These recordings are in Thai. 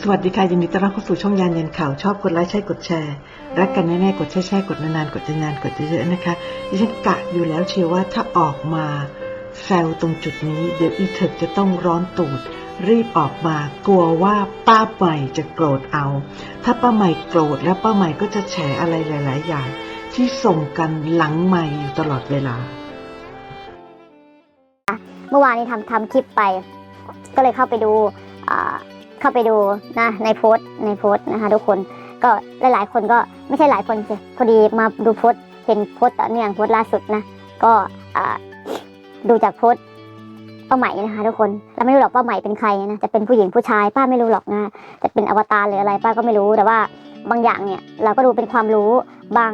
สวัสดีค่ะยินดีต้อนรับเข้าสู่ช่องยานเย็นข่าวชอบกดไลค์ใช่กดแชร์ รักกันแน่ๆกดแช่แช่กดนานๆกดนานๆกดเยอะๆนะคะดิฉันกะอยู่แล้วเชียวว่าถ้าออกมาแซวตรงจุดนี้เดี๋ยวอีเถิกจะต้องร้อนตูด รีบออกมากลัวว่าป้าใหม่จะโกรธเอา ถ้าป้าใหม่โกรธแล้วป้าใหม่ก็จะแฉอะไรหลาย ๆ อย่าง ที่ส่งกันหลังใหม่อยู่ตลอดเวลา เมื่อวานนี้ทำทำคลิปไป ก็เลยเข้าไปดูอ่า เข้าไปดูนะในโพสต์ในโพสต์นะคะทุกคนก็หลาย ๆ คนก็ไม่ใช่หลายคนสิพอดีมาดูโพสต์เห็นโพสต์ต่อเนื่องโพสต์ล่าสุดนะก็ดูจากโพสต์ป้าใหม่นะคะทุกคนเราไม่รู้หรอกป้าใหม่เป็นใครนะจะเป็นผู้หญิงผู้ชายป้าไม่รู้หรอกนะจะเป็นอวตารหรืออะไรป้าก็ไม่รู้แต่ว่าบางอย่างเนี่ยเราก็ดูเป็นความรู้บาง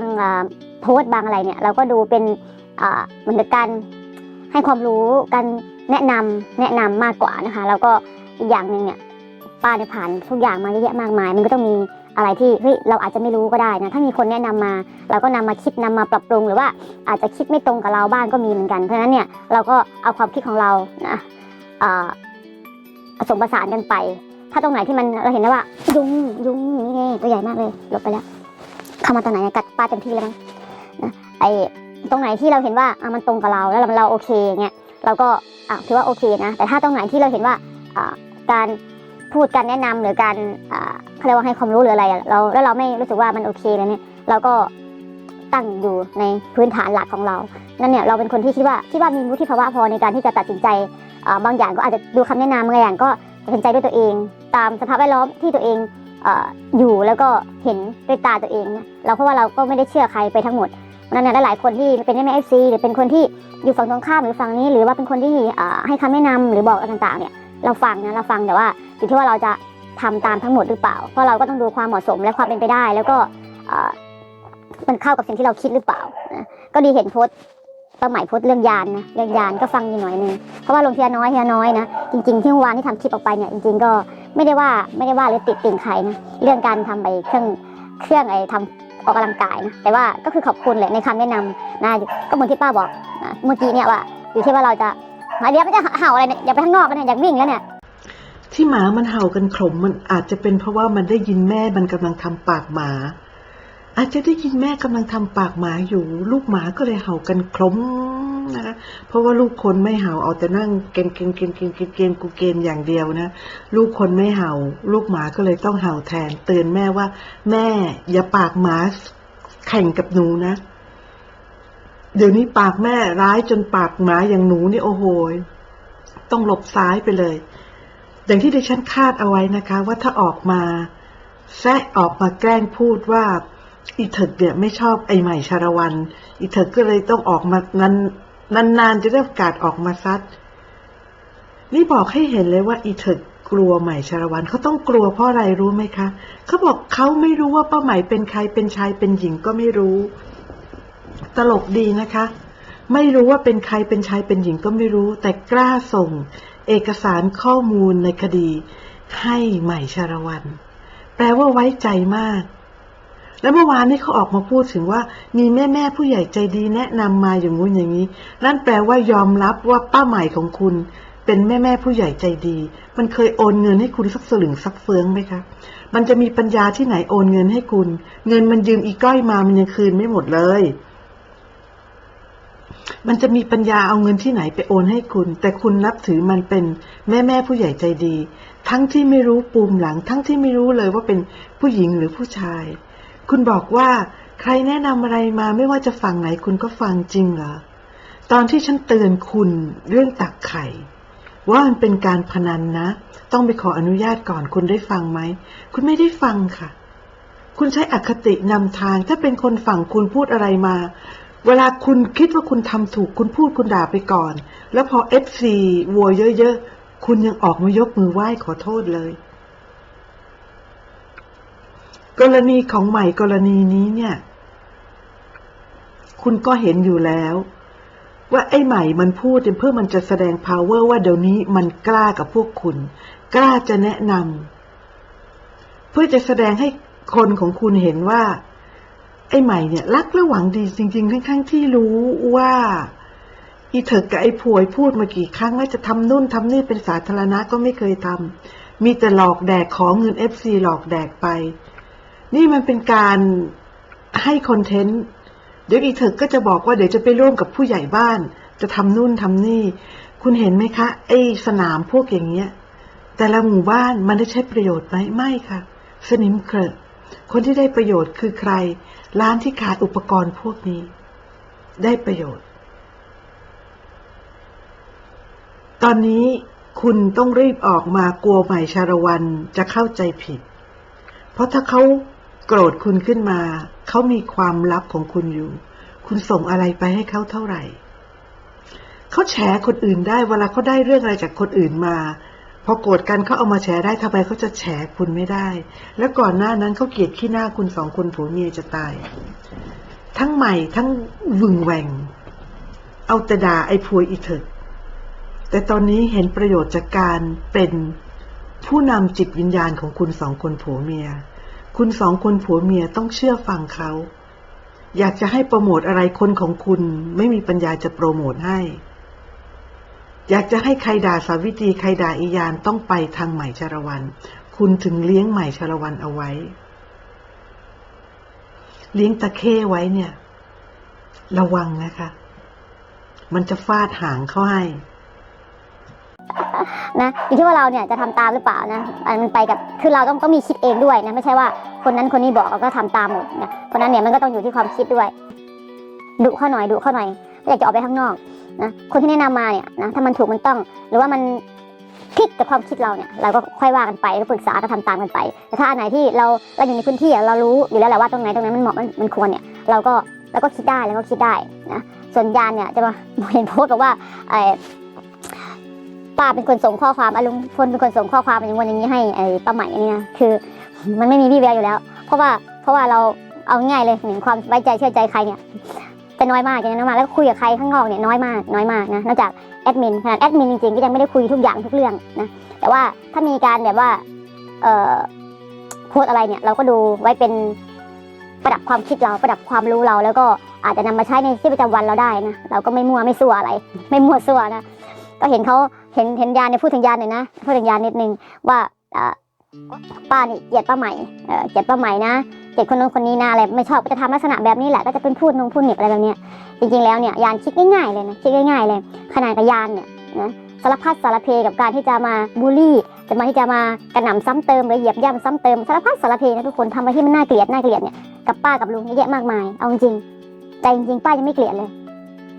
โพสต์บางอะไรเนี่ยเราก็ดูเป็นเหมือนกับการให้ความรู้กันแนะนำแนะนำมากกว่านะคะ แล้วก็อีกอย่างหนึ่งเนี่ย ป้าเนี่ยผ่านทุกอย่างมาเยอะแยะมากมาย มันก็ต้องมีอะไรที่เฮ้ยเราอาจจะไม่รู้ก็ได้นะถ้ามีคนแนะนำมา เราก็นำมาคิดนำมาปรับปรุง หรือว่าอาจจะคิดไม่ตรงกับเราบ้างก็มีเหมือนกัน เพราะฉะนั้นเนี่ยเราก็เอาความคิดของเรานะผสมผสานกันไป ถ้าตรงไหนที่มันเราเห็นแล้วว่ายุงยุงนี่ไงตัวใหญ่มากเลยหลบไปแล้วเข้ามาตอนไหนเนี่ยกัดป้าเต็มที่แล้วมั้งนะไอตรงไหนที่เราเห็นว่าอะมันตรงกับเราแล้วเราเราโอเคเงี้ยเราก็อะถือว่าโอเคนะแต่ถ้าตรงไหนที่เราเห็นว่าอ่าการ พูดการแนะนำหรือการเขาเรียกว่าให้ความรู้หรืออะไรเราแล้วเราไม่รู้สึกว่ามันโอเคเลยเนี่ยเราก็ตั้งอยู่ในพื้นฐานหลักของเรา นั่นเนี่ยเราเป็นคนที่คิดว่าคิดว่ามีวุฒิภาวะพอในการที่จะตัดสินใจบางอย่างก็อาจจะดูคำแนะนำบางอย่างก็ตัดสินใจด้วยตัวเอง ตามสภาพแวดล้อมที่ตัวเองอยู่แล้วก็เห็นด้วยตาตัวเองเราเพราะว่าเราก็ไม่ได้เชื่อใครไปทั้งหมดนั่นนะหลายคนที่เป็นแม่เอฟซีหรือเป็นคนที่อยู่ฝั่งตรงข้ามหรือฝั่งนี้ หรือว่าเป็นคนที่ให้คำแนะนำหรือบอกอะไรต่างๆเนี่ย เราฟังนะเราฟังแต่ว่าอยู่ที่ว่าเราจะทำตามทั้งหมดหรือเปล่า เพราะเราก็ต้องดูความเหมาะสมและความเป็นไปได้ แล้วก็อ่ามันเข้ากับสิ่งที่เราคิดหรือเปล่านะก็ดีเห็นโพสต์ป้าหม่โพสต์เรื่องยานนะเรื่องยานก็ฟังอยู่หน่อยนึงเพราะว่าลงเทียน้อยเทียน้อยนะจริงๆที่เมื่อวานที่ทำคลิปออกไปเนี่ยจริงๆก็ไม่ได้ว่าไม่ได้ว่าหรือติดติ่งใครนะเรื่องการทำไปเครื่องเครื่องไอ้ทำออกกำลังกายนะแต่ว่าก็คือขอบคุณแหละในคำแนะนำนะก็เหมือนที่ป้าบอกนะเมื่อกี้เนี่ยว่าอยู่ที่ว่าเราจะ หมาเดียวมันจะเห่าอะไรเนี่ย อย่าไปข้างนอกกันเนี่ยอยากวิ่งแล้วเนี่ย ที่หมามันเห่ากันขลมมันอาจจะเป็นเพราะว่ามันได้ยินแม่มันกำลังทำปากหมา อาจจะได้ยินแม่กำลังทำปากหมาอยู่ ลูกหมาก็เลยเห่ากันคลมนะคะเพราะว่าลูกคนไม่เห่าเอาแต่นั่งเกณฑ์เกณฑ์เกณฑ์เกณฑ์เกณฑ์เกณฑ์กูเกณฑ์อย่างเดียวนะ ลูกคนไม่เห่า ลูกหมาก็เลยต้องเห่าแทนเตือนแม่ว่า แม่อย่าปากหมาแข่งกับหนูนะ เดี๋ยวนี้ปากแม่ร้ายจนปากหมาอย่างหนูนี่โอ้โหต้องหลบซ้ายไปเลย อย่างที่ดิฉันคาดเอาไว้นะคะ ว่าถ้าออกมาแซะออกมาแกล้งพูดว่าอีเถิกเนี่ยไม่ชอบไอใหม่ชาละวัน อีเถิกก็เลยต้องออกมานานนานๆจะได้โอกาสออกมาซัด นี่บอกให้เห็นเลยว่าอีเถิกกลัวใหม่ชาละวันเขาต้องกลัวเพราะอะไรรู้ไหมคะเขาบอกเขาไม่รู้ว่าป้าใหม่เป็นใครเป็นชายเป็นหญิงก็ไม่รู้ ตลกดีนะคะ ไม่รู้ว่าเป็นใครเป็นชายเป็นหญิงก็ไม่รู้ แต่กล้าส่ง เอกสารข้อมูลในคดี ให้ใหม่ชาละวัน แปลว่าไว้ใจมาก แล้วเมื่อวานนี้เขาออกมาพูดถึงว่า มีแม่แม่ผู้ใหญ่ใจดีแนะนำมาอย่างงู้นอย่างนี้ นั่นแปลว่ายอมรับว่าป้าใหม่ของคุณเป็นแม่แม่ผู้ใหญ่ใจดี มันเคยโอนเงินให้คุณสักสลึงสักเฟืองไหมคะ มันจะมีปัญญาที่ไหนโอนเงินให้คุณ เงินมันยืมอีก้อยมา มันยังคืนไม่หมดเลย มันจะมีปัญญาเอาเงินที่ไหนไปโอนให้คุณ แต่คุณนับถือมันเป็นแม่แม่ผู้ใหญ่ใจดี ทั้งที่ไม่รู้ปูมหลัง ทั้งที่ไม่รู้เลยว่าเป็นผู้หญิงหรือผู้ชาย คุณบอกว่าใครแนะนำอะไรมาไม่ว่าจะฝั่งไหนคุณก็ฟังจริงเหรอ ตอนที่ฉันเตือนคุณเรื่องตักไข่ ว่ามันเป็นการพนันนะ ต้องไปขออนุญาตก่อนคุณได้ฟังไหม คุณไม่ได้ฟังค่ะ คุณใช้อคตินำทาง ถ้าเป็นคนฝั่งคุณพูดอะไรมา เวลาคุณคิดว่าคุณทำถูกคุณพูดคุณด่าไปก่อน แล้วพอเอฟซีวัวเยอะๆ คุณยังออกมายกมือไหว้ขอโทษเลย กรณีของใหม่กรณีนี้เนี่ย คุณก็เห็นอยู่แล้ว ว่าไอ้ใหม่มันพูดเพื่อมันจะแสดง power ว่าเดี๋ยวนี้มันกล้ากับพวกคุณ กล้าจะแนะนำเพื่อจะแสดงให้คนของคุณเห็นว่า ไอ้ใหม่เนี่ยรักและหวังดีจริง ๆ ทั้งๆที่รู้ว่าอีเถิกกับไอ้ผวยพูดมากี่ครั้งว่าจะทำนู่นทำนี่เป็นสาธารณะก็ไม่เคยทำ มีแต่หลอกแดกขอเงินเอฟซีหลอกแดกไป นี่มันเป็นการให้คอนเทนต์ เดี๋ยวอีเถิกก็จะบอกว่าเดี๋ยวจะไปร่วมกับผู้ใหญ่บ้าน จะทำนู่นทำนี่ คุณเห็นไหมคะ ไอ้สนามพวกอย่างเงี้ย แต่ละหมู่บ้านมันได้ใช้ประโยชน์ไหมไม่ค่ะ สนิมเครอะคนที่ได้ประโยชน์คือใคร ร้านที่ขายอุปกรณ์พวกนี้ ได้ประโยชน์ ตอนนี้คุณต้องรีบออกมากลัวใหม่ชาละวันจะเข้าใจผิด เพราะถ้าเขาโกรธคุณขึ้นมา เขามีความลับของคุณอยู่ คุณส่งอะไรไปให้เขาเท่าไหร่ เขาแฉคนอื่นได้เวลาเขาได้เรื่องอะไรจากคนอื่นมา พอโกรธกันเขาเอามาแฉได้ทำไมเขาจะแฉคุณไม่ได้ แล้วก่อนหน้านั้นเขาเกลียดขี้หน้าคุณสองคนผัวเมียจะตาย ทั้งใหม่ทั้งวึงแหวงเอาแต่ด่าไอ้พวยอีเถิดแต่ตอนนี้เห็นประโยชน์จากการเป็นผู้นำจิตวิญญาณของคุณสองคนผัวเมีย คุณสองคนผัวเมียต้องเชื่อฟังเขา อยากจะให้โปรโมทอะไรคนของคุณ ไม่มีปัญญาจะโปรโมทให้ อยากจะให้ใครด่าสาวิตรีใครด่าอียานต้องไปทางใหม่ชาละวัน คุณถึงเลี้ยงใหม่ชาละวันเอาไว้ เลี้ยงตะเข้ไว้เนี่ย ระวังนะคะ มันจะฟาดหางเข้าให้นะอยู่ที่ว่าเราเนี่ยจะทำตามหรือเปล่านะอันมันไปกับคือเราต้องต้องมีคิดเองด้วยนะไม่ใช่ว่าคนนั้นคนนี้บอกเราก็ทำตามหมดนะเพราะนั้นเนี่ยมันก็ต้องอยู่ที่ความคิดด้วยดุเข้าหน่อยดุเข้าหน่อย อยากจะออกไปข้างนอกนะคนที่แนะนำมาเนี่ยนะถ้ามันถูกมันต้อง หรือว่ามันพลิกกับความคิดเราเนี่ยเราก็ค่อยว่ากันไปก็ปรึกษาก็ทำตามกันไป แต่ถ้าอันไหนที่เราเราอยู่ในพื้นที่เรารู้อยู่แล้วแหละว่าตรงไหนตรงนั้นมันเหมาะมันมันควรเนี่ยเราก็เราก็คิดได้แล้วก็คิดได้นะส่วนยานเนี่ยจะมาเห็นโพสต์บอกว่าไอ้ป้าเป็นคนส่งข้อความอาลุงพลเป็นคนส่งข้อความอย่างวันอย่างนี้ให้ไอ้ป้าใหม่อันนี้นะคือมันไม่มีวี่แววอยู่แล้ว เพราะว่าเพราะว่าเราเอาง่ายเลยเหมือนความไว้ใจเชื่อใจใครเนี่ย จะน้อยมากอย่างนั้นมากแล้วก็คุยกับใครข้างนอกเนี่ยน้อยมากน้อยมากนะนอกจากแอดมินขนาดแอดมินจริงๆก็ยังไม่ได้คุยทุกอย่างทุกเรื่องนะแต่ว่าถ้ามีการแบบว่าเอ่อโพสต์อะไรเนี่ยเราก็ดูไว้เป็นประดับความคิดเราประดับความรู้เรา แล้วก็อาจจะนำมาใช้ในชีวิตประจำวันเราได้นะเราก็ไม่มั่วไม่ซั่วอะไร ไม่มั่วซั่วนะก็เห็นเขาเห็นเห็นยานเนี่ยพูดถึงยานหน่อยนะพูดถึงยานนิดนึงว่าป้านี่เกลียดป้าใหม่เออเกลียดป้าใหม่นะ เกลียดคนนู้นคนนี้นะอะไรไม่ชอบก็จะทำลักษณะแบบนี้แหละก็จะเป็นพูดนงพูดเหน็บอะไรแบบนี้จริงๆแล้วเนี่ยยานคิดง่ายๆเลยนะคิดง่ายๆเลย ขนาดกับยานเนี่ยนะสารพัดสารเพกับการที่จะมาบูลลี่จะมาที่จะมากระหน่ำซ้ำเติมหรือเหยียบย่ำซ้ำเติมสารพัดสารเพนะทุกคนทำอะไรที่มันน่าเกลียดน่าเกลียดเนี่ยกับป้ากับลุงเยอะแยะมากมายเอาจริงๆใจจริงๆป้ายังไม่เกลียดเลย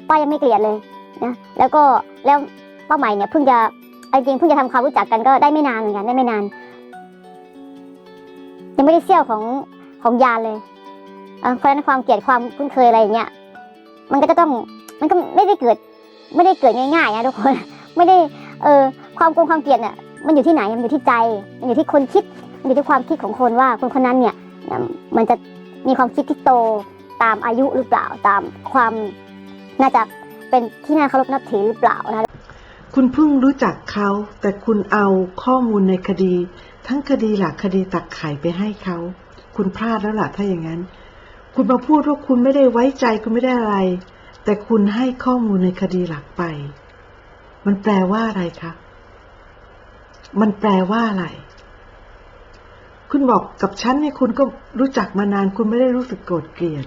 ป้ายังไม่เกลียดเลยนะแล้วก็แล้วป้าใหมายเนี่ยเพิ่งจะเอาจริงเพิ่งจะทำความรู้จักกันก็ได้ไม่นานเหมือนกันได้ไม่นาน ยังไม่ได้เซี่ยวของ ของยานเลยเพราะฉะนั้นความเกลียดความคุ้นเคยอะไรอย่างเงี้ย มันก็จะต้องมันก็ไม่ได้เกิด ไม่ได้เกิดง่ายๆนะทุกคน ไม่ได้เออความโกงความเกลียดเนี่ยมันอยู่ที่ไหนมันอยู่ที่ใจ มันอยู่ที่คนคิด มันอยู่ที่ความคิดของคนว่าคนคนนั้นเนี่ยมันจะมีความคิดที่โตตามอายุหรือเปล่าตามความน่าจะเป็นที่น่าเคารพนับถือหรือเปล่านะคุณเพิ่งรู้จักเขา แต่คุณเอาข้อมูลในคดี ทั้งคดีหลักคดีตักไข่ไปให้เขา คุณพลาดแล้วล่ะถ้าอย่างนั้น คุณมาพูดว่าคุณไม่ได้ไว้ใจคุณไม่ได้อะไร แต่คุณให้ข้อมูลในคดีหลักไป มันแปลว่าอะไรคะมันแปลว่าอะไร คุณบอกกับฉันเนี่ยคุณก็รู้จักมานาน คุณไม่ได้รู้สึกโกรธเกลียด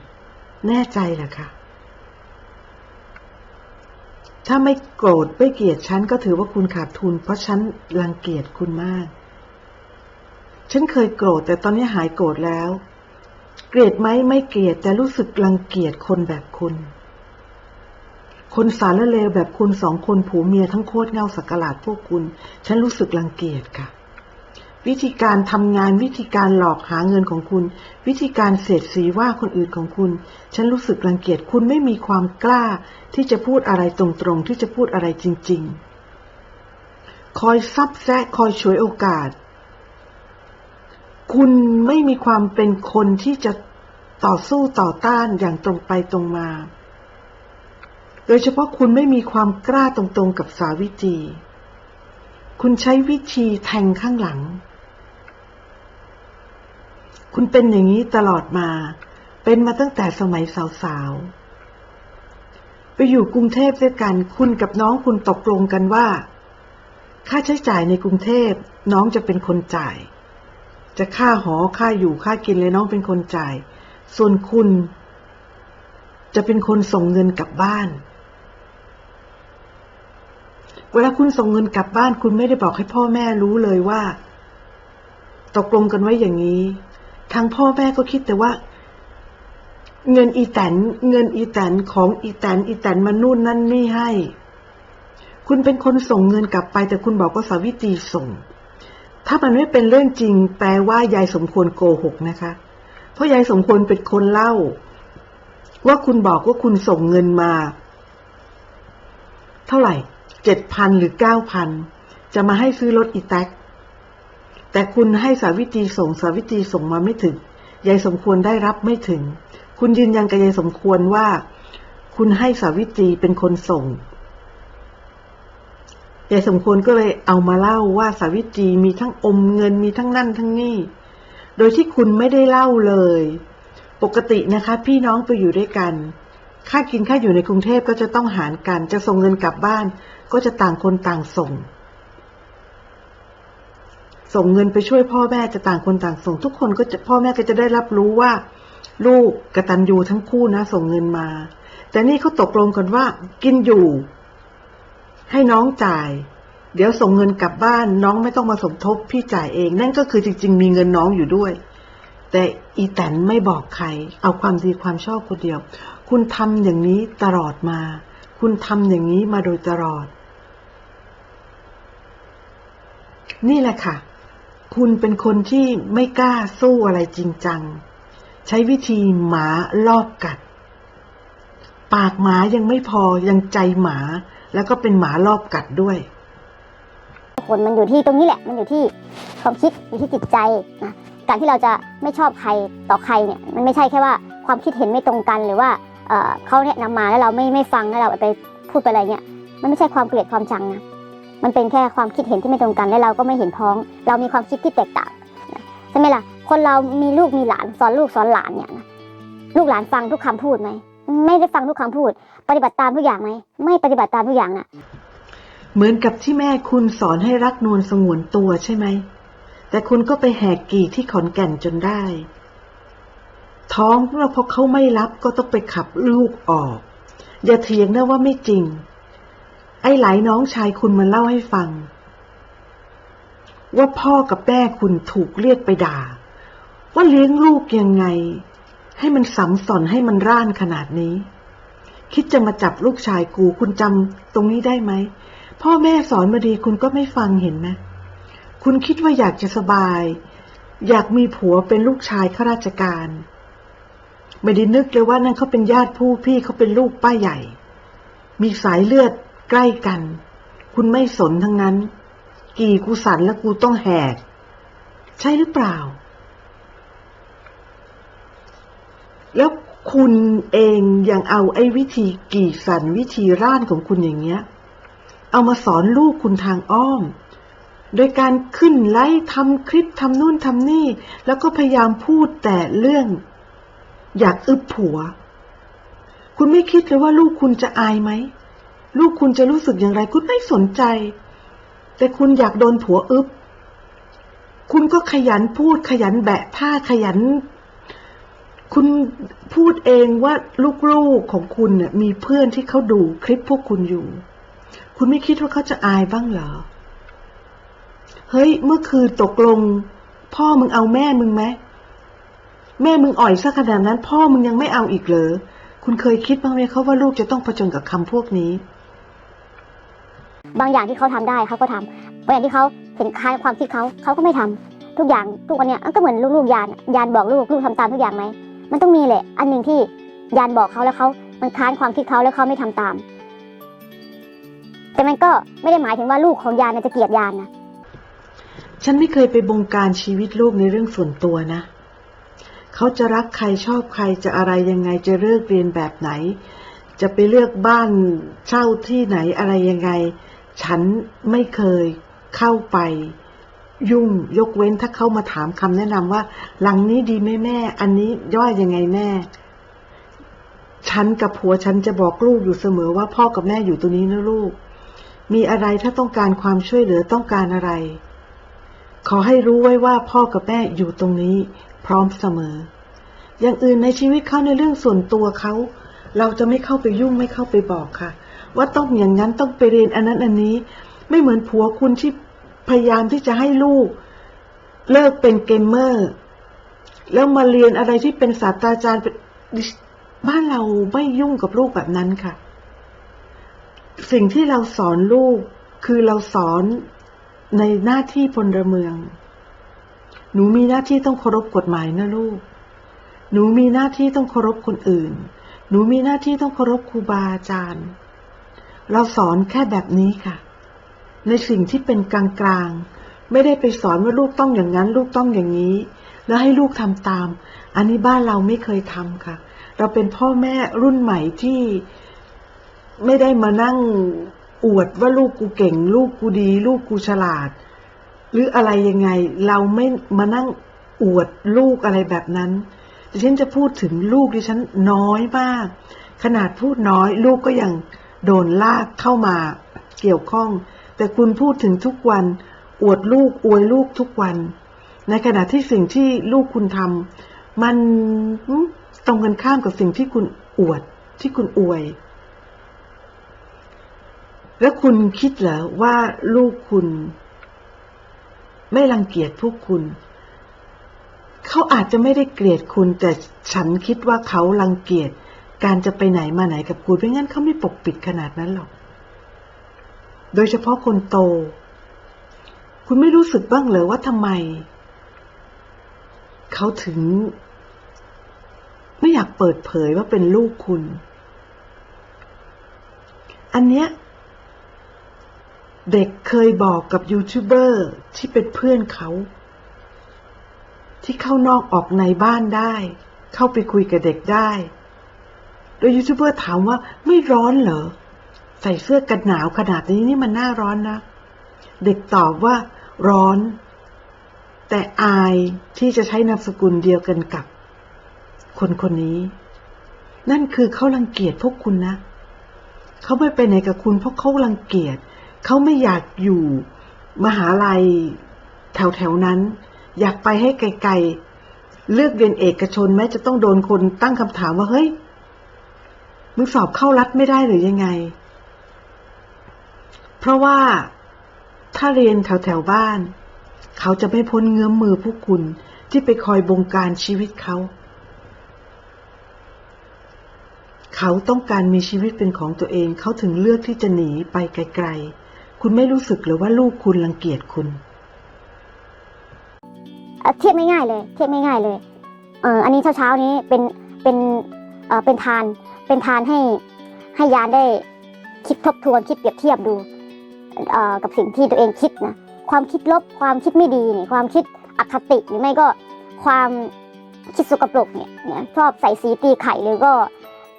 แน่ใจเหรอคะถ้าไม่โกรธไม่เกลียดฉันก็ถือว่าคุณขาดทุน เพราะฉันรังเกียจคุณมาก ฉันเคยโกรธแต่ตอนนี้หายโกรธแล้ว เกลียดไหมไม่เกลียดแต่รู้สึกรังเกียจคนแบบคุณ คนสารเลวแบบคุณสองคนผัวเมียทั้งโคตรเงาสักหลาดพวกคุณ ฉันรู้สึกรังเกียจค่ะ วิธีการทำงานวิธีการหลอกหาเงินของคุณ วิธีการเสียดสีว่าคนอื่นของคุณ ฉันรู้สึกรังเกียจคุณไม่มีความกล้า ที่จะพูดอะไรตรงๆที่จะพูดอะไรจริง ๆ คอยซับแซะคอยฉวยโอกาส คุณไม่มีความเป็นคนที่จะต่อสู้ต่อต้านอย่างตรงไปตรงมา โดยเฉพาะคุณไม่มีความกล้าตรงๆกับสาวิตรีคุณใช้วิธีแทงข้างหลัง คุณเป็นอย่างนี้ตลอดมา เป็นมาตั้งแต่สมัยสาวๆ ไปอยู่กรุงเทพด้วยกัน คุณกับน้องคุณตกลงกันว่า ค่าใช้จ่ายในกรุงเทพน้องจะเป็นคนจ่าย จะค่าหอค่าอยู่ค่ากินเลยน้องเป็นคนจ่าย ส่วนคุณ จะเป็นคนส่งเงินกลับบ้าน เวลาคุณส่งเงินกลับบ้าน คุณไม่ได้บอกให้พ่อแม่รู้เลยว่า ตกลงกันไว้อย่างนี้ ทางพ่อแม่ก็คิดแต่ว่า เงินอีแตนเงินอีแตนของอีแตนอีแตนมานู่นนั่นนี่ให้ คุณเป็นคนส่งเงินกลับไป แต่คุณบอกว่าสาวิตรีส่ง ถ้ามันไม่เป็นเรื่องจริง แปลว่ายายสมควรโกหกนะคะ เพราะยายสมควรเป็นคนเล่า ว่าคุณบอกว่าคุณส่งเงินมา เท่าไหร่เจ็ดพันหรือเก้าพันจะมาให้ซื้อรถอีแท็กแต่คุณให้สาวิตรีส่งสาวิตรีส่งมาไม่ถึงยายสมควรได้รับไม่ถึง คุณยืนยันกับยายสมควรว่า คุณให้สาวิตรีเป็นคนส่ง ยายสมควรก็เลยเอามาเล่าว่าสาวิตรีมีทั้งอมเงินมีทั้งนั่นทั้งนี่ โดยที่คุณไม่ได้เล่าเลย ปกตินะคะ พี่น้องไปอยู่ด้วยกัน ค่ากินค่าอยู่ในกรุงเทพก็จะต้องหารกัน จะส่งเงินกลับบ้าน ก็จะต่างคนต่างส่ง ส่งเงินไปช่วยพ่อแม่จะต่างคนต่างส่ง ทุกคนก็จะพ่อแม่ก็จะได้รับรู้ว่า ลูกกระตัญญูทั้งคู่นะ ส่งเงินมา แต่นี่เขาตกลงกันว่า กินอยู่ ให้น้องจ่าย เดี๋ยวส่งเงินกลับบ้านน้องไม่ต้องมาสมทบพี่จ่ายเอง นั่นก็คือจริง ๆ มีเงินน้องอยู่ด้วย แต่อีแตนไม่บอกใคร เอาความดีความชอบคนเดียว คุณทำอย่างนี้ตลอดมา คุณทำอย่างนี้มาโดยตลอด นี่แหละค่ะ คุณเป็นคนที่ไม่กล้าสู้อะไรจริงจัง ใช้วิธีหมาลอบกัด ปากหมายังไม่พอยังใจหมา แล้วก็เป็นหมารอบกัดด้วยผลมันอยู่ที่ตรงนี้แหละ มันอยู่ที่ความคิดอยู่ที่จิตใจนะการที่เราจะไม่ชอบใครต่อใครเนี่ยมันไม่ใช่แค่ว่าความคิดเห็นไม่ตรงกันหรือว่าเเขาเนี่ยนำมาแล้วเราไม่ไม่ฟังแล้วเราไปพูดไปอะไรเนี่ยมันไม่ใช่ความเกลียดความชังนะมันเป็นแค่ความคิดเห็นที่ไม่ตรงกันและเราก็ไม่เห็นพ้อง เรามีความคิดที่แตกต่างใช่ไหมล่ะคนเรามีลูกมีหลานสอนลูกสอนหลานเนี่ยนะลูกหลานฟังทุกคำพูดไหมไม่ได้ฟังทุกคำพูด ปฏิบัติตามทุกอย่างไหม ไม่ปฏิบัติตามทุกอย่างนะเหมือนกับที่แม่คุณสอนให้รักนวลสงวนตัวใช่ไหม แต่คุณก็ไปแหกกีที่ขอนแก่นจนได้ ท้องเราพอเขาไม่รับก็ต้องไปขับลูกออก อย่าเถียงนะว่าไม่จริง ไอ้หลายน้องชายคุณมันเล่าให้ฟัง ว่าพ่อกับแม่คุณถูกเรียกไปด่า ว่าเลี้ยงลูกยังไง ให้มันสำสอนให้มันร่านขนาดนี้ คิดจะมาจับลูกชายกูคุณจำตรงนี้ได้ไหม พ่อแม่สอนมาดีคุณก็ไม่ฟังเห็นไหมคุณคิดว่าอยากจะสบาย อยากมีผัวเป็นลูกชายข้าราชการ ไม่ได้นึกเลยว่านั่นเขาเป็นญาติผู้พี่เขาเป็นลูกป้าใหญ่ มีสายเลือดใกล้กัน คุณไม่สนทั้งนั้น กี่กูสันแล้วกูต้องแหก ใช่หรือเปล่า แล้ว คุณเองยังเอาไอ้วิธีกี่สันวิธีร่านของคุณอย่างเงี้ย เอามาสอนลูกคุณทางอ้อม โดยการขึ้นไลฟ์ทำคลิปทำนู่นทำนี่ แล้วก็พยายามพูดแต่เรื่อง อยากอึบผัว คุณไม่คิดเลยว่าลูกคุณจะอายไหม ลูกคุณจะรู้สึกอย่างไร คุณไม่สนใจ แต่คุณอยากโดนผัวอึบคุณก็ขยันพูดขยันแบะผ้าขยัน คุณพูดเองว่าลูกๆของคุณเนี่ยมีเพื่อนที่เขาดูคลิปพวกคุณอยู่ คุณไม่คิดว่าเขาจะอายบ้างเหรอ เฮ้ย เมื่อคืนตกลง พ่อมึงเอาแม่มึงไหม แม่มึงอ่อยซะขนาดนั้น พ่อมึงยังไม่เอาอีกเหรอ คุณเคยคิดบ้างไหมเขาว่าลูกจะต้องผจญกับคำพวกนี้ บางอย่างที่เขาทำได้เขาก็ทำบางอย่างที่เขาเห็นค้านความคิดเขาเขาก็ไม่ทำทุกอย่างทุกวันเนี้ยก็เหมือนลูกๆยานยานบอกลูกลูกทำตามทุกอย่างไหม มันต้องมีแหละ อันหนึ่งที่ยานบอกเขาแล้วเขามันค้านความคิดเขาแล้วเขาไม่ทำตาม แต่มันก็ไม่ได้หมายถึงว่าลูกของยานจะเกลียดยานนะฉันไม่เคยไปบงการชีวิตลูกในเรื่องส่วนตัวนะ เขาจะรักใครชอบใครจะอะไรยังไงจะเลือกเรียนแบบไหน จะไปเลือกบ้านเช่าที่ไหนอะไรยังไง ฉันไม่เคยเข้าไป ยุ่งยกเว้นถ้าเขามาถามคำแนะนำว่า หลังนี้ดีไหมแม่ อันนี้ย่อยยังไงแม่ฉันกับผัวฉันจะบอกลูกอยู่เสมอว่าพ่อกับแม่อยู่ตรงนี้นะลูก มีอะไรถ้าต้องการความช่วยเหลือต้องการอะไร ขอให้รู้ไว้ว่าพ่อกับแม่อยู่ตรงนี้ พร้อมเสมอ อย่างอื่นในชีวิตเขาในเรื่องส่วนตัวเขาเราจะไม่เข้าไปยุ่งไม่เข้าไปบอกค่ะ ว่าต้องอย่างนั้นต้องไปเรียนอันนั้นอันนี้ ไม่เหมือนผัวคุณที่ พยายามที่จะให้ลูก เลิกเป็นเกมเมอร์ แล้วมาเรียนอะไรที่เป็นศาสตราจารย์บ้านเราไม่ยุ่งกับลูกแบบนั้นค่ะ สิ่งที่เราสอนลูกคือเราสอนในหน้าที่พลเมือง หนูมีหน้าที่ต้องเคารพกฎหมายนะลูก หนูมีหน้าที่ต้องเคารพคนอื่น หนูมีหน้าที่ต้องเคารพครูบาอาจารย์ เราสอนแค่แบบนี้ค่ะ ในสิ่งที่เป็นกลางๆ ไม่ได้ไปสอนว่าลูกต้องอย่างนั้น ลูกต้องอย่างนี้ แล้วให้ลูกทำตาม อันนี้บ้านเราไม่เคยทำค่ะ เราเป็นพ่อแม่รุ่นใหม่ที่ไม่ได้มานั่งอวดว่าลูกกูเก่ง ลูกกูดี ลูกกูฉลาด หรืออะไรยังไง เราไม่มานั่งอวดลูกอะไรแบบนั้นดิฉันจะพูดถึงลูกดิฉันน้อยมาก ขนาดพูดน้อย ลูกก็ยังโดนลากเข้ามาเกี่ยวข้อง แต่คุณพูดถึงทุกวัน อวดลูกอวยลูกทุกวัน ในขณะที่สิ่งที่ลูกคุณทำมันตรงกันข้ามกับสิ่งที่คุณอวดที่คุณอวย แล้วคุณคิดเหรอว่าลูกคุณ ไม่รังเกียจพวกคุณ เขาอาจจะไม่ได้เกลียดคุณ แต่ฉันคิดว่าเขารังเกียจการจะไปไหนมาไหนกับคุณไม่งั้นเขาไม่ปกปิดขนาดนั้นหรอก โดยเฉพาะคนโต คุณไม่รู้สึกบ้างเหรอว่าทำไม เขาถึง ไม่อยากเปิดเผยว่าเป็นลูกคุณ อันเนี้ย เด็กเคยบอกกับยูทูบเบอร์ที่เป็นเพื่อนเขา ที่เข้านอกออกในบ้านได้ เข้าไปคุยกับเด็กได้ โดยยูทูบเบอร์ถามว่าไม่ร้อนเหรอ ใส่เสื้อกันหนาวขนาดนี้นี่มันน่าร้อนนะ เด็กตอบว่า ร้อน แต่อายที่จะใช้นามสกุลเดียวกันกับ คนคนนี้ นั่นคือเขารังเกียจพวกคุณนะ เขาไม่ไปไหนกับคุณเพราะเขารังเกียจ เขาไม่อยากอยู่มหาลัยแถวๆนั้น อยากไปให้ไกลๆ เลือกเรียนเอกชนแม้จะต้องโดนคนตั้งคำถามว่าเฮ้ยมึงสอบเข้ารัฐไม่ได้หรือยังไง ราะว่าถ้าเรียนแถวๆบ้าน เขาจะไม่พ้นเงื้อมมือพวกคุณที่ไปคอยบงการชีวิตเขา เขาต้องการมีชีวิตเป็นของตัวเองเขาถึงเลือกที่จะหนีไปไกลๆ คุณไม่รู้สึกหรือว่าลูกคุณรังเกียจคุณเทียบง่ายๆเลย เทียบง่ายๆเลยเอออันนี้เช้าๆนี้เป็นเป็นเออเป็นทานเป็นทานให้ให้ยานได้คิดทบทวนคิดเปรียบเทียบดู กับสิ่งที่ตัวเองคิดนะความคิดลบความคิดไม่ดีนี่ความคิดอคติหรือไม่ก็ความคิดสกปรกเนี่ยเนี่ยชอบใส่สีตีไข่หรือก็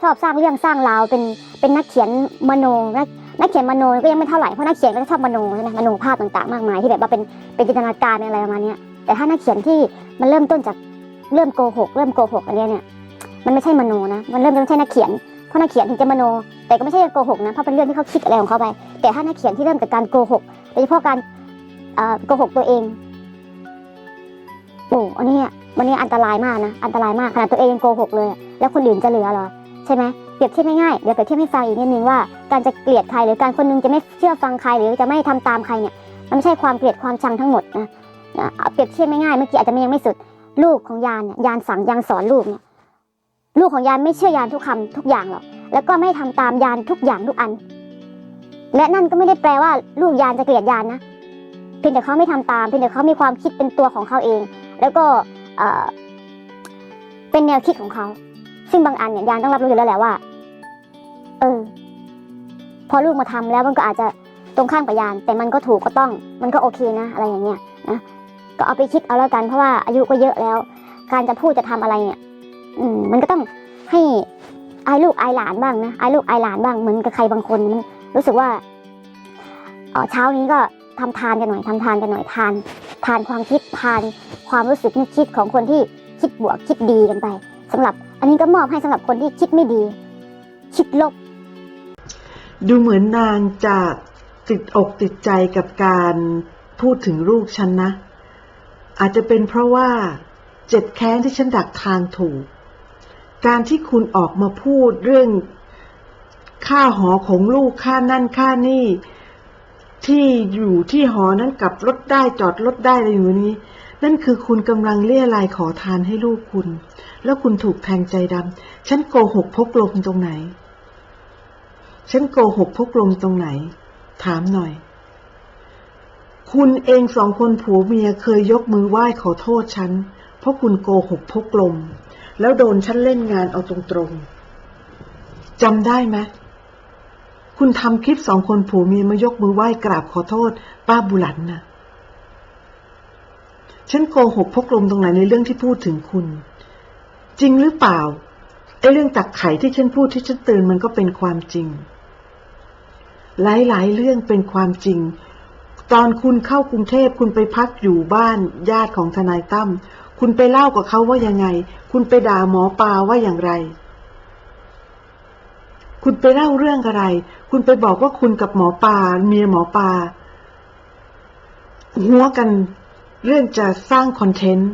ชอบสร้างเรื่องสร้างราวเป็นเป็นนักเขียนมโนนักนักเขียนมโนก็ยังไม่เท่าไหร่เพราะนักเขียนก็จะชอบมโนใช่ไหมมโนภาพต่างๆมากมายที่แบบว่าเป็นเป็นจินตนาการเป็นอะไรประมาณนี้แต่ถ้านักเขียนที่มันเริ่มต้นจากเริ่มโกหกเริ่มโกหกอันเนี้เนี่ยมันไม่ใช่มโนนะมันเริ่มไม่ใช่นักเขียนเพราะนักเขียนถึงจะมโน แต่ก็ไม่ใช่โกหกนะเพราะเป็นเรื่องที่เขาคิดอะไรของเขาไป แต่ถ้านักเขียนที่เริ่มจากการโกหกโดยเฉพาะการโกหกตัวเองโอ้อันนี้อะวันนี้อันตรายมากนะ อันตรายมากขนาดตัวเองยังโกหกเลยแล้วคนอื่นจะเหลือหรอใช่ไหมเปรียบเทียบง่ายๆเดี๋ยวเปรียบเทียบให้ฟังอีกนิดนึงว่าการจะเกลียดใครหรือการคนนึงจะไม่เชื่อฟังใครหรือจะไม่ทำตามใครเนี่ยมันไม่ใช่ความเกลียดความชังทั้งหมดนะนะเอาเปรียบเทียบไม่ง่ายเมื่อกี้อาจจะยังไม่สุด ลูกของยานเนี่ยยานสั่งยานสอนลูกเนี่ยลูกของยานไม่เชื่อยานทุกคำทุกอย่างหรอกแล้วก็ไม่ทำตามยานทุกอย่างทุกอัน และนั่นก็ไม่ได้แปลว่าลูกยานจะเกลียดยานนะเพียงแต่เขาไม่ทำตามเพียงแต่เขามีความคิดเป็นตัวของเขาเอง แล้วก็เป็นแนวคิดของเขา ซึ่งบางอันเนี่ยยานต้องรับรู้อยู่แล้วแหละว่า เออ พอลูกมาทำแล้วมันก็อาจจะตรงข้ามกับยาน แต่มันก็ถูกก็ต้อง มันก็โอเคนะ อะไรอย่างเงี้ยนะก็เอาไปคิดเอาแล้วกันเพราะว่าอายุก็เยอะแล้ว การจะพูดจะทำอะไรเนี่ย อืม มันก็ต้องให้อายลูกอายหลานบ้างนะอายลูกอายหลานบ้างเหมือนกับใครบางคนมัน รู้สึกว่าเช้านี้ก็ทำทานกันหน่อยทำทานกันหน่อยทาน ทานความคิดทานความรู้สึกนึกคิดของคนที่คิดบวกคิดดีกันไปสำหรับอันนี้ก็มอบให้สำหรับคนที่คิดไม่ดี คิดลบ ดูเหมือนนางจะติดอกติดใจกับการพูดถึงลูกฉันนะ อาจจะเป็นเพราะว่าเจ็ดแค้นที่ฉันดักทางถูก การที่คุณออกมาพูดเรื่อง ค่าหอของลูกค่านั่นค่านี่ ที่อยู่ที่หอนั้นกลับรถได้จอดรถได้อะไรอยู่นี้ นั่นคือคุณกำลังเลี่ยรายขอทานให้ลูกคุณ แล้วคุณถูกแทงใจดำฉันโกหกพกลมตรงไหน ฉันโกหกพกลมตรงไหน ถามหน่อย คุณเองสองคนผัวเมียเคยยกมือไหว้ขอโทษฉัน เพราะคุณโกหกพกลม แล้วโดนฉันเล่นงานเอาตรงๆจำได้ไหม คุณทำคลิปสองคนผัวเมียมายกมือไหว้กราบขอโทษ ป้าบุหลันนะฉันโกหกพกลมตรงไหนในเรื่องที่พูดถึงคุณ จริงหรือเปล่า ไอ้เรื่องตักไข่ที่ฉันพูดที่ฉันเตือนมันก็เป็นความจริง หลายๆ เรื่องเป็นความจริง ตอนคุณเข้ากรุงเทพคุณไปพักอยู่บ้าน ญาติของทนายตั้ม คุณไปเล่ากับเขาว่ายังไง คุณไปด่าหมอปลาว่าอย่างไร คุณไปเล่าเรื่องอะไร คุณไปบอกว่าคุณกับหมอปลาเมียหมอปลาหัวกันเรื่องจะสร้างคอนเทนต์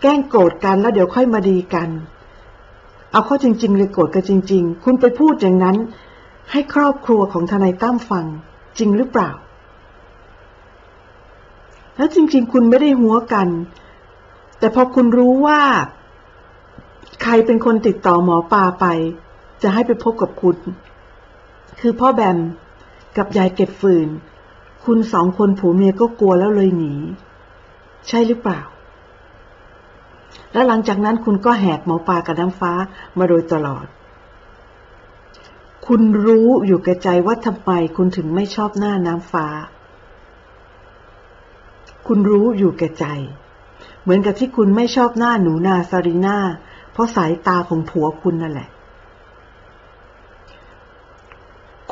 แกล้งโกรธกันแล้วเดี๋ยวค่อยมาดีกัน เอาเข้อจริงๆเลยโกรธกันจริง ๆ คุณไปพูดอย่างนั้น ให้ครอบครัวของทนายตั้มฟัง จริงหรือเปล่า แล้วจริง ๆ คุณไม่ได้หัวกัน แต่พอคุณรู้ว่า ใครเป็นคนติดต่อหมอปลาไป จะให้ไปพบกับคุณ คือพ่อแบมกับยายเก็บฟืน คุณสองคนผัวเมียก็กลัวแล้วเลยหนี ใช่หรือเปล่า แล้วหลังจากนั้นคุณก็แหกหมอปลากับน้ำฟ้ามาโดยตลอด คุณรู้อยู่แก่ใจว่าทำไมคุณถึงไม่ชอบหน้าน้ำฟ้า คุณรู้อยู่แก่ใจ เหมือนกับที่คุณไม่ชอบหน้าหนูนาซารีนาเพราะสายตาของผัวคุณนั่นแหละ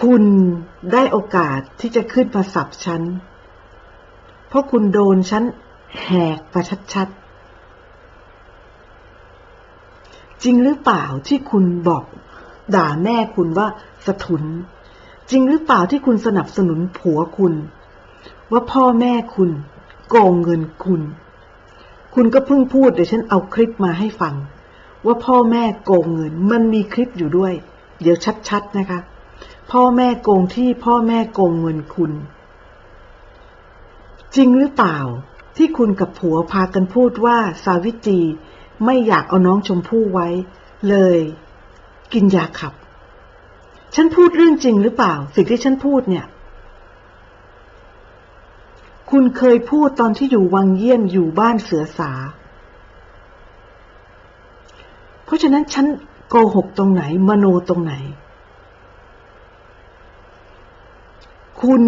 คุณได้โอกาสที่จะขึ้นมาสับฉัน เพราะคุณโดนฉันแหกมาชัดๆ จริงหรือเปล่าที่คุณบอก ด่าแม่คุณว่าสะทุน จริงหรือเปล่าที่คุณสนับสนุนผัวคุณ ว่าพ่อแม่คุณ โกงเงินคุณ คุณก็เพิ่งพูดเดี๋ยวฉันเอาคลิปมาให้ฟัง ว่าพ่อแม่โกงเงิน มันมีคลิปอยู่ด้วย เดี๋ยวชัดๆนะคะ พ่อแม่โกงที่พ่อแม่โกงเงินคุณ จริงหรือเปล่า ที่คุณกับผัวพากันพูดว่าสาวิตรีไม่อยากเอาน้องชมพู่ไว้ เลย กินยาขับ ฉันพูดเรื่องจริงหรือเปล่า สิ่งที่ฉันพูดเนี่ย คุณเคยพูดตอนที่อยู่วังเยี่ยมอยู่บ้านเสือสา เพราะฉะนั้นฉันโกหกตรงไหน มโนตรงไหน คุณ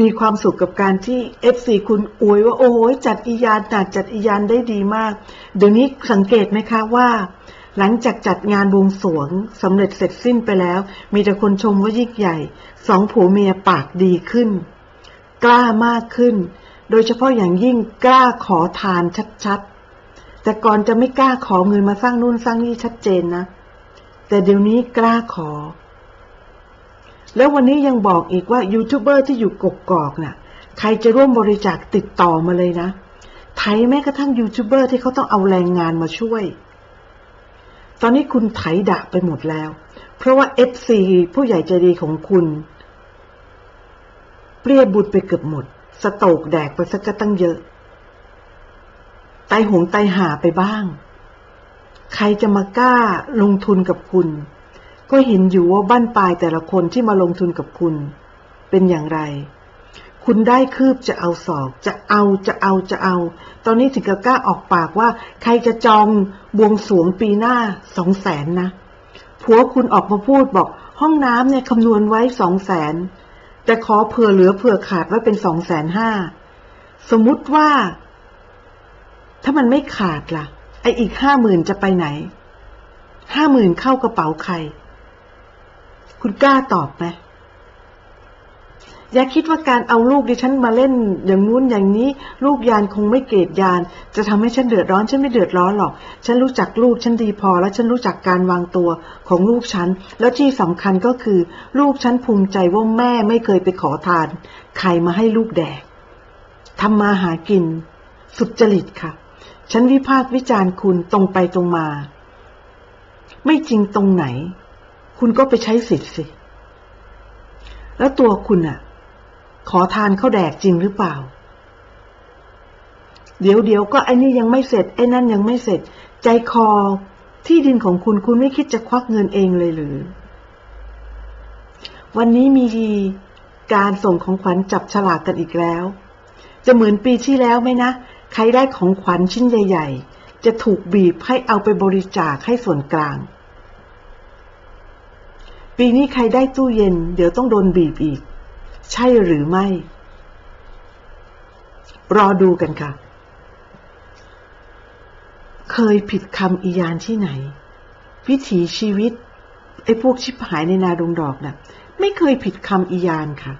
มีความสุขกับการที่เอฟซีคุณอวยว่าโอ้ยจัดอียานจัดจัดอียานได้ดีมาก เดี๋ยวนี้สังเกตไหมคะว่า หลังจากจัดงานบวงสรวงสำเร็จเสร็จสิ้นไปแล้ว มีแต่คนชมว่ายิ่งใหญ่ สองผัวเมียปากดีขึ้น กล้ามากขึ้น โดยเฉพาะอย่างยิ่งกล้าขอทานชัดๆ แต่ก่อนจะไม่กล้าขอเงินมาสร้างนู่นสร้างนี่ชัดเจนนะ แต่เดี๋ยวนี้กล้าขอ แล้ววันนี้ยังบอกอีกว่ายูทูบเบอร์ที่อยู่กกอกน่ะ ใครจะร่วมบริจาคติดต่อมาเลยนะ ไทยแม้กระทั่งยูทูบเบอร์ที่เขาต้องเอาแรงงานมาช่วย ตอนนี้คุณไถดะไปหมดแล้ว เพราะว่าเอฟซีผู้ใหญ่ใจดีของคุณ เปรี้ยบุญไปเกือบหมด สโตกแดกไปสักก็ตั้งเยอะ ไตหงไตหาไปบ้าง ใครจะมากล้าลงทุนกับคุณ ก็เห็นอยู่ว่าบ้านปลายแต่ละคนที่มาลงทุนกับคุณ เป็นอย่างไร คุณได้คืบจะเอาศอกจะเอาจะเอาจะเอา ตอนนี้ถึงกับกล้าออกปากว่า ใครจะจองบวงสวงปีหน้าสองแสนนะผัวคุณออกมาพูดบอก ห้องน้ำเนี่ยคำนวณไว้สองแสนแต่ขอเผื่อเหลือเผื่อขาดไว้เป็นสองแสนห้าสมมุติว่า ถ้ามันไม่ขาดล่ะ ไออีกห้าหมื่นจะไปไหนห้าหมื่นเข้ากระเป๋าใคร คุณกล้าตอบไหมอย่าคิดว่าการเอาลูกดิฉันมาเล่น อย่างงู้นอย่างนี้ ลูกยานคงไม่เกตยาน จะทำให้ฉันเดือดร้อน ฉันไม่เดือดร้อนหรอก ฉันรู้จักลูกฉันดีพอ และฉันรู้จักการวางตัวของลูกฉัน แล้วที่สำคัญก็คือ ลูกฉันภูมิใจว่าแม่ไม่เคยไปขอทาน ใครมาให้ลูกแดกทำมาหากิน สุดจริตค่ะ ฉันวิพากษ์วิจารณ์คุณตรงไปตรงมา ไม่จริงตรงไหน คุณก็ไปใช้สิทธิ์สิ แล้วตัวคุณอะขอทานข้าวแดกจริงหรือเปล่า เดี๋ยวเดี๋ยวก็ไอ้นี่ยังไม่เสร็จไอ้นั่นยังไม่เสร็จ ใจคอที่ดินของคุณคุณไม่คิดจะควักเงินเองเลยหรือ วันนี้มีการส่งของขวัญจับฉลากกันอีกแล้ว จะเหมือนปีที่แล้วไหมนะ ใครได้ของขวัญชิ้นใหญ่ ๆ จะถูกบีบให้เอาไปบริจาคให้ส่วนกลาง ปีนี้ใครได้ตู้เย็น เดี๋ยวต้องโดนบีบอีก ใช่หรือไม่ รอดูกันค่ะ เคยผิดคำอียานที่ไหน วิถีชีวิต ไอ้พวกชิบหายในนาดงดอกน่ะ ไม่เคยผิดคำอียานค่ะ